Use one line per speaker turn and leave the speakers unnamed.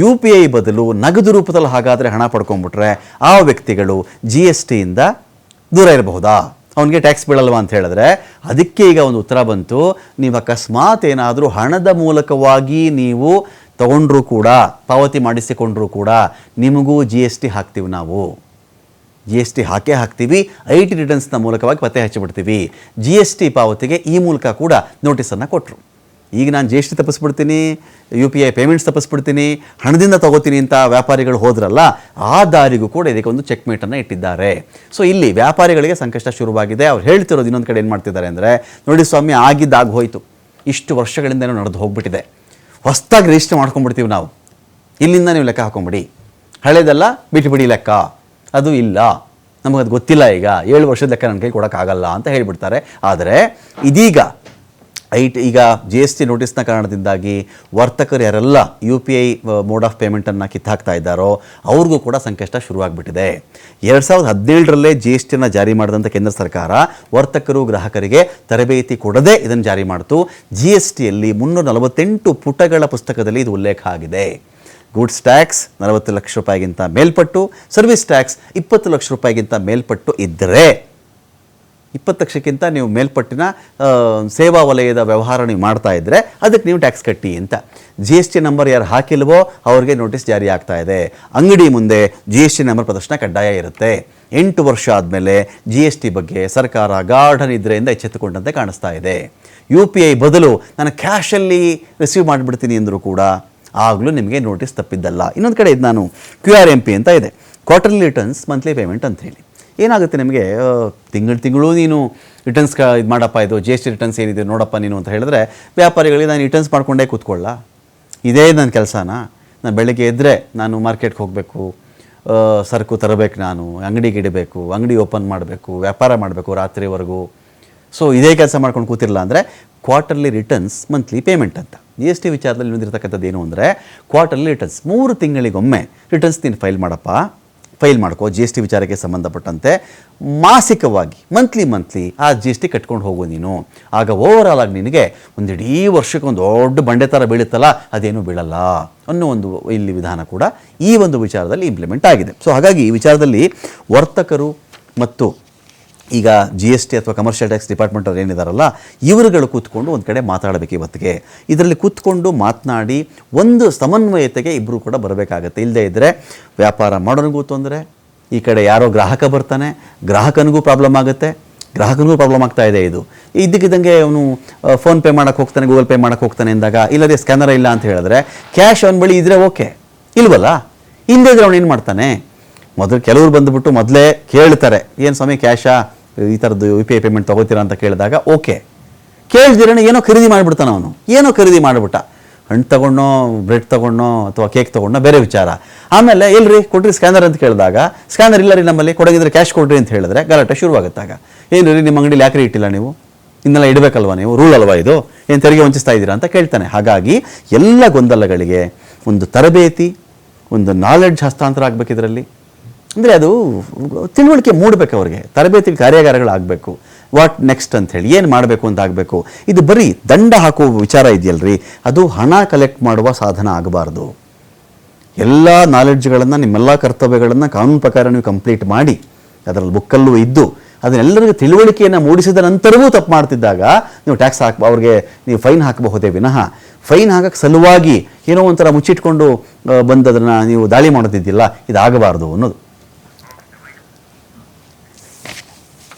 You P I ಬದಲು ನಗದು ರೂಪದಲ್ಲಿ ಹಾಗಾದರೆ ಹಣ ಪಡ್ಕೊಂಡ್ಬಿಟ್ರೆ ಆ ವ್ಯಕ್ತಿಗಳು ಜಿ ಎಸ್ ಟಿಯಿಂದ ದೂರ ಇರಬಹುದಾ? ಅವನಿಗೆ ಟ್ಯಾಕ್ಸ್ ಬೀಳಲ್ವಾ ಅಂತ ಹೇಳಿದ್ರೆ ಅದಕ್ಕೆ ಈಗ ಒಂದು ಉತ್ತರ ಬಂತು. ನೀವು ಅಕಸ್ಮಾತ್ ಏನಾದರೂ ಹಣದ ಮೂಲಕವಾಗಿ ನೀವು ತಗೊಂಡ್ರೂ ಕೂಡ, ಪಾವತಿ ಮಾಡಿಸಿಕೊಂಡ್ರೂ ಕೂಡ ನಿಮಗೂ ಜಿ ಎಸ್ ಟಿ ಹಾಕ್ತೀವಿ ನಾವು. ಜಿ ಎಸ್ ಟಿ ಹಾಕೇ ಹಾಕ್ತೀವಿ. ಐ ಟಿ ರಿಟರ್ನ್ಸ್ನ ಮೂಲಕವಾಗಿ ಪತ್ತೆ ಹಚ್ಚಿಬಿಡ್ತೀವಿ. ಜಿ ಎಸ್ ಟಿ ಪಾವತಿಗೆ ಈ ಮೂಲಕ ಕೂಡ ನೋಟಿಸನ್ನು ಕೊಟ್ಟರು ಈಗ ನಾನು ಜಿ ಎಸ್ ಟಿ ತಪ್ಪಿಸ್ಬಿಡ್ತೀನಿ, ಯು ಪಿ ಐ ಪೇಮೆಂಟ್ಸ್ ತಪ್ಪಿಸ್ಬಿಡ್ತೀನಿ, ಹಣದಿಂದ ತಗೋತೀನಿ ಅಂತ ವ್ಯಾಪಾರಿಗಳು ಹೋದ್ರಲ್ಲ, ಆ ದಾರಿಗೂ ಕೂಡ ಇದಕ್ಕೆ ಒಂದು ಚೆಕ್ ಮೀಟನ್ನು ಇಟ್ಟಿದ್ದಾರೆ. ಸೊ ಇಲ್ಲಿ ವ್ಯಾಪಾರಿಗಳಿಗೆ ಸಂಕಷ್ಟ ಶುರುವಾಗಿದೆ. ಅವ್ರು ಹೇಳ್ತಿರೋದು ಇನ್ನೊಂದು ಕಡೆ ಏನು ಮಾಡ್ತಿದ್ದಾರೆ ಅಂದರೆ, ನೋಡಿ ಸ್ವಾಮಿ ಆಗಿದ್ದಾಗ ಹೋಯಿತು. ಇಷ್ಟು ವರ್ಷಗಳಿಂದ ನಡೆದು ಹೋಗ್ಬಿಟ್ಟಿದೆ. ಹೊಸ್ದಾಗಿ ರಿಜಿಸ್ಟರ್ ಮಾಡ್ಕೊಂಡ್ಬಿಡ್ತೀವಿ ನಾವು. ಇಲ್ಲಿಂದ ನೀವು ಲೆಕ್ಕ ಹಾಕೊಂಬಿಡಿ. ಹಳೇದೆಲ್ಲ ಬಿಟ್ಟುಬಿಡಿ ಲೆಕ್ಕ. ಅದು ಇಲ್ಲ. ನಮಗದು ಗೊತ್ತಿಲ್ಲ ಈಗ. ಏಳು ವರ್ಷದ ಲೆಕ್ಕ ನನಗೆ ಕೊಡೋಕ್ಕಾಗಲ್ಲ ಅಂತ ಹೇಳಿಬಿಡ್ತಾರೆ. ಆದರೆ ಇದೀಗ ಐಟ್ ಈಗ ಜಿ ಎಸ್ ಟಿ ನೋಟಿಸ್ನ ಕಾರಣದಿಂದಾಗಿ ವರ್ತಕರು ಯಾರೆಲ್ಲ U P I mode of ಪೇಮೆಂಟನ್ನು ಕಿತ್ತಾಕ್ತಾ ಇದ್ದಾರೋ ಅವ್ರಿಗೂ ಕೂಡ ಸಂಕಷ್ಟ ಶುರುವಾಗ್ಬಿಟ್ಟಿದೆ. ಎರಡು ಸಾವಿರದ ಹದಿನೇಳರಲ್ಲೇ ಜಿ ಎಸ್ ಟಿನ ಜಾರಿ ಮಾಡಿದಂಥ ಕೇಂದ್ರ ಸರ್ಕಾರ ವರ್ತಕರು, ಗ್ರಾಹಕರಿಗೆ ತರಬೇತಿ ಕೊಡದೆ ಇದನ್ನು ಜಾರಿ ಮಾಡಿತು. ಜಿ ಎಸ್ ಟಿಯಲ್ಲಿ ಮುನ್ನೂರ ನಲವತ್ತೆಂಟು ಪುಟಗಳ ಪುಸ್ತಕದಲ್ಲಿ ಇದು ಉಲ್ಲೇಖ ಆಗಿದೆ. ಗೂಡ್ಸ್ ಟ್ಯಾಕ್ಸ್ ನಲವತ್ತು ಲಕ್ಷ ರೂಪಾಯಿಗಿಂತ ಮೇಲ್ಪಟ್ಟು ಸರ್ವಿಸ್ ಟ್ಯಾಕ್ಸ್ ಇಪ್ಪತ್ತು ಲಕ್ಷ ರೂಪಾಯಿಗಿಂತ ಮೇಲ್ಪಟ್ಟು ಇದ್ದರೆ ಇಪ್ಪತ್ತು ಲಕ್ಷಕ್ಕಿಂತ ನೀವು ಮೇಲ್ಪಟ್ಟಿನ ಸೇವಾ ವಲಯದ ವ್ಯವಹಾರ ನೀವು ಮಾಡ್ತಾ ಇದ್ದರೆ ಅದಕ್ಕೆ ನೀವು ಟ್ಯಾಕ್ಸ್ ಕಟ್ಟಿ ಅಂತ. ಜಿ ಎಸ್ ಟಿ ನಂಬರ್ ಯಾರು ಹಾಕಿಲ್ವೋ ಅವ್ರಿಗೆ ನೋಟಿಸ್ ಜಾರಿ ಆಗ್ತಾ ಇದೆ. ಅಂಗಡಿ ಮುಂದೆ ಜಿ ಎಸ್ ಟಿ ನಂಬರ್ ಪ್ರದರ್ಶನ ಕಡ್ಡಾಯ ಇರುತ್ತೆ. ಎಂಟು ವರ್ಷ ಆದಮೇಲೆ ಜಿ ಎಸ್ ಟಿ ಬಗ್ಗೆ ಸರ್ಕಾರ ಗಾರ್ಡನ್ ನಿದ್ರೆಯಿಂದ ಎಚ್ಚೆತ್ತುಕೊಂಡಂತೆ ಕಾಣಿಸ್ತಾ ಇದೆ. ಯು ಪಿ ಐ ಬದಲು ನಾನು ಕ್ಯಾಶಲ್ಲಿ ರಿಸೀವ್ ಮಾಡಿಬಿಡ್ತೀನಿ ಅಂದರೂ ಕೂಡ ಆಗಲೂ ನಿಮಗೆ ನೋಟಿಸ್ ತಪ್ಪಿದ್ದಲ್ಲ. ಇನ್ನೊಂದು ಕಡೆ ಇದು ನಾನು ಕ್ಯೂ ಆರ್ ಎಂ ಪಿ ಅಂತ ಇದೆ. ಕ್ವಾರ್ಟರ್ಲಿ ರಿಟರ್ನ್ಸ್ ಮಂತ್ಲಿ ಪೇಮೆಂಟ್ ಅಂತ ಹೇಳಿ. ಏನಾಗುತ್ತೆ ನಿಮಗೆ? ತಿಂಗಳು ತಿಂಗಳು ನೀನು ರಿಟರ್ನ್ಸ್ ಇದು ಮಾಡಪ್ಪ, ಇದು ಜಿ ಎಸ್ ಟಿ ರಿಟರ್ನ್ಸ್ ಏನಿದೆ ನೋಡಪ್ಪ ನೀನು ಅಂತ ಹೇಳಿದ್ರೆ, ವ್ಯಾಪಾರಿಗಳಿಗೆ ನಾನು ರಿಟರ್ನ್ಸ್ ಮಾಡ್ಕೊಂಡೇ ಕೂತ್ಕೊಳ್ಳ. ಇದೇ ನನ್ನ ಕೆಲಸನ? ನಾನು ಬೆಳಗ್ಗೆ ಎದ್ದರೆ ನಾನು ಮಾರ್ಕೆಟ್ಗೆ ಹೋಗಬೇಕು ಸರಕು ತರಬೇಕು ನಾನು ಅಂಗಡಿಗೆ ಇಡಬೇಕು ಅಂಗಡಿ ಓಪನ್ ಮಾಡಬೇಕು, ವ್ಯಾಪಾರ ಮಾಡಬೇಕು ರಾತ್ರಿವರೆಗೂ. ಸೊ ಇದೇ ಕೆಲಸ ಮಾಡ್ಕೊಂಡು ಕೂತಿರಲ್ಲ ಅಂದರೆ ಕ್ವಾರ್ಟರ್ಲಿ ರಿಟರ್ನ್ಸ್ ಮಂತ್ಲಿ ಪೇಮೆಂಟ್ ಅಂತ. ಜಿ ಎಸ್ ಟಿ ವಿಚಾರದಲ್ಲಿ ಇನ್ನೊಂದಿರ್ತಕ್ಕಂಥದ್ದು ಏನು ಅಂದರೆ ಕ್ವಾರ್ಟರ್ಲಿ ರಿಟರ್ನ್ಸ್ ಮೂರು ತಿಂಗಳಿಗೊಮ್ಮೆ ರಿಟರ್ನ್ಸ್ ನೀನು ಫೈಲ್ ಮಾಡಪ್ಪ. ಫೈಲ್ ಮಾಡ್ಕೋ ಜಿ ಎಸ್ ಟಿ ವಿಚಾರಕ್ಕೆ ಸಂಬಂಧಪಟ್ಟಂತೆ. ಮಾಸಿಕವಾಗಿ ಮಂತ್ಲಿ ಮಂತ್ಲಿ ಆ ಜಿ ಎಸ್ ಟಿ ಕಟ್ಕೊಂಡು ಹೋಗು ನೀನು. ಆಗ ಓವರಾಲ್ ಆಗಿ ನಿನಗೆ ಒಂದು ಇಡೀ ವರ್ಷಕ್ಕೆ ಒಂದು ದೊಡ್ಡ ಬಂಡೆ ಥರ ಬೀಳುತ್ತಲ್ಲ, ಅದೇನು ಬೀಳಲ್ಲ ಅನ್ನೋ ಒಂದು ಇಲ್ಲಿ ವಿಧಾನ ಕೂಡ ಈ ಒಂದು ವಿಚಾರದಲ್ಲಿ ಇಂಪ್ಲಿಮೆಂಟ್ ಆಗಿದೆ. ಸೊ ಹಾಗಾಗಿ ಈ ವಿಚಾರದಲ್ಲಿ ವರ್ತಕರು ಮತ್ತು ಈಗ ಜಿ ಎಸ್ ಟಿ ಅಥವಾ ಕಮರ್ಷಿಯಲ್ ಟ್ಯಾಕ್ಸ್ ಡಿಪಾರ್ಟ್ಮೆಂಟ್ ಅವ್ರು ಏನಿದಾರಲ್ಲ, ಇವರುಗಳು ಕೂತ್ಕೊಂಡು ಒಂದು ಕಡೆ ಮಾತಾಡಬೇಕು ಇವತ್ತಿಗೆ. ಇದರಲ್ಲಿ ಕೂತ್ಕೊಂಡು ಮಾತನಾಡಿ ಒಂದು ಸಮನ್ವಯತೆಗೆ ಇಬ್ಬರು ಕೂಡ ಬರಬೇಕಾಗತ್ತೆ. ಇಲ್ಲದೇ ಇದ್ದರೆ ವ್ಯಾಪಾರ ಮಾಡೋನಿಗೂ ತೊಂದರೆ, ಈ ಕಡೆ ಯಾರೋ ಗ್ರಾಹಕ ಬರ್ತಾನೆ, ಗ್ರಾಹಕನಿಗೂ ಪ್ರಾಬ್ಲಮ್ ಆಗುತ್ತೆ, ಗ್ರಾಹಕನಿಗೂ ಪ್ರಾಬ್ಲಮ್ ಆಗ್ತಾ ಇದೆ ಇದು. ಇದ್ದಕ್ಕಿದ್ದಂಗೆ ಅವನು ಫೋನ್ ಪೇ ಮಾಡೋಕ್ಕೆ ಹೋಗ್ತಾನೆ ಗೂಗಲ್ ಪೇ ಮಾಡೋಕ್ಕೆ ಹೋಗ್ತಾನೆ ಅಂದಾಗ ಇಲ್ಲದೆ ಸ್ಕ್ಯಾನರ್ ಇಲ್ಲ ಅಂತ ಹೇಳಿದ್ರೆ ಕ್ಯಾಶ್ ಅವನ ಬಳಿ ಇದ್ದರೆ ಓಕೆ ಇಲ್ವಲ್ಲ? ಇಲ್ಲದೇ ಇದ್ರೆ ಅವನು ಏನು ಮಾಡ್ತಾನೆ? ಮೊದಲು ಕೆಲವರು ಬಂದುಬಿಟ್ಟು ಮೊದಲೇ ಕೇಳ್ತಾರೆ, ಏನು ಸ್ವಾಮಿ ಕ್ಯಾಶಾ? ಈ ಥರದ್ದು ಯು ಪಿ ಐ ಪೇಮೆಂಟ್ ತೊಗೋತೀರಾ? ಅಂತ ಕೇಳಿದಾಗ, ಓಕೆ. ಕೇಳ್ದಿರೋಣ ಏನೋ ಖರೀದಿ ಮಾಡಿಬಿಡ್ತಾನೆ ಅವನು. ಏನೋ ಖರೀದಿ ಮಾಡಿಬಿಟ್ಟ. ಹಣ್ಣು ತಗೊಂಡೋ ಬ್ರೆಡ್ ತಗೊಂಡೋ ಅಥವಾ ಕೇಕ್ ತಗೊಂಡೋ ಬೇರೆ ವಿಚಾರ. ಆಮೇಲೆ ಇಲ್ಲರಿ ಕೊಡ್ರಿ ಸ್ಕ್ಯಾನರ್ ಅಂತ ಕೇಳಿದಾಗ, ಸ್ಕ್ಯಾನರ್ ಇಲ್ಲ ರೀ ನಮ್ಮಲ್ಲಿ, ಕೊಡಗಿದ್ರೆ ಕ್ಯಾಶ್ ಕೊಡ್ರಿ ಅಂತ ಹೇಳಿದ್ರೆ ಗಲಾಟೆ ಶುರುವಾಗುತ್ತಾಗ. ಏನು ರೀ ನಿಮ್ಮ ಅಂಗಡಿಲಿ ಯಾಕ್ರಿ ಇಟ್ಟಿಲ್ಲ ನೀವು? ಇನ್ನೆಲ್ಲ ಇಡಬೇಕಲ್ವಾ ನೀವು? ರೂಲ್ ಅಲ್ವಾ ಇದು? ಏನು ತೆರಿಗೆ ವಂಚಿಸ್ತಾ ಇದ್ದೀರಾ? ಅಂತ ಕೇಳ್ತಾನೆ. ಹಾಗಾಗಿ, ಎಲ್ಲ ಗೊಂದಲಗಳಿಗೆ ಒಂದು ತರಬೇತಿ, ಒಂದು ನಾಲೆಡ್ಜ್ ಹಸ್ತಾಂತರ ಆಗಬೇಕಿದ್ರಲ್ಲಿ. ಅಂದರೆ ಅದು ತಿಳುವಳಿಕೆ ಮೂಡಬೇಕು ಅವ್ರಿಗೆ. ತರಬೇತಿ ಕಾರ್ಯಾಗಾರಗಳಾಗಬೇಕು. ವಾಟ್ ನೆಕ್ಸ್ಟ್ ಅಂತ ಹೇಳಿ, ಏನು ಮಾಡಬೇಕು ಅಂತ ಆಗಬೇಕು. ಇದು ಬರೀ ದಂಡ ಹಾಕುವ ವಿಚಾರ ಇದೆಯಲ್ರಿ? ಅದು ಹಣ ಕಲೆಕ್ಟ್ ಮಾಡುವ ಸಾಧನ ಆಗಬಾರ್ದು. ಎಲ್ಲ ನಾಲೆಡ್ಜ್ಗಳನ್ನು ನಿಮ್ಮೆಲ್ಲ ಕರ್ತವ್ಯಗಳನ್ನು ಕಾನೂನು ಪ್ರಕಾರ ನೀವು ಕಂಪ್ಲೀಟ್ ಮಾಡಿ, ಅದರಲ್ಲಿ ಬುಕ್ಕಲ್ಲೂ ಇದ್ದು, ಅದನ್ನೆಲ್ಲರಿಗೂ ತಿಳುವಳಿಕೆಯನ್ನು ಮೂಡಿಸಿದ ನಂತರವೂ ತಪ್ಪು ಮಾಡ್ತಿದ್ದಾಗ, ನೀವು ಟ್ಯಾಕ್ಸ್ ಹಾಕ, ಅವ್ರಿಗೆ ನೀವು ಫೈನ್ ಹಾಕಬಹುದೇ ವಿನಃ ಫೈನ್ ಹಾಕಕ್ಕೆ ಸಲುವಾಗಿ ಏನೋ ಒಂಥರ ಮುಚ್ಚಿಟ್ಕೊಂಡು ಬಂದದನ್ನು ನೀವು ದಾಳಿ ಮಾಡೋದಿದ್ದಿಲ್ಲ ಇದಾಗಬಾರ್ದು ಅನ್ನೋದು.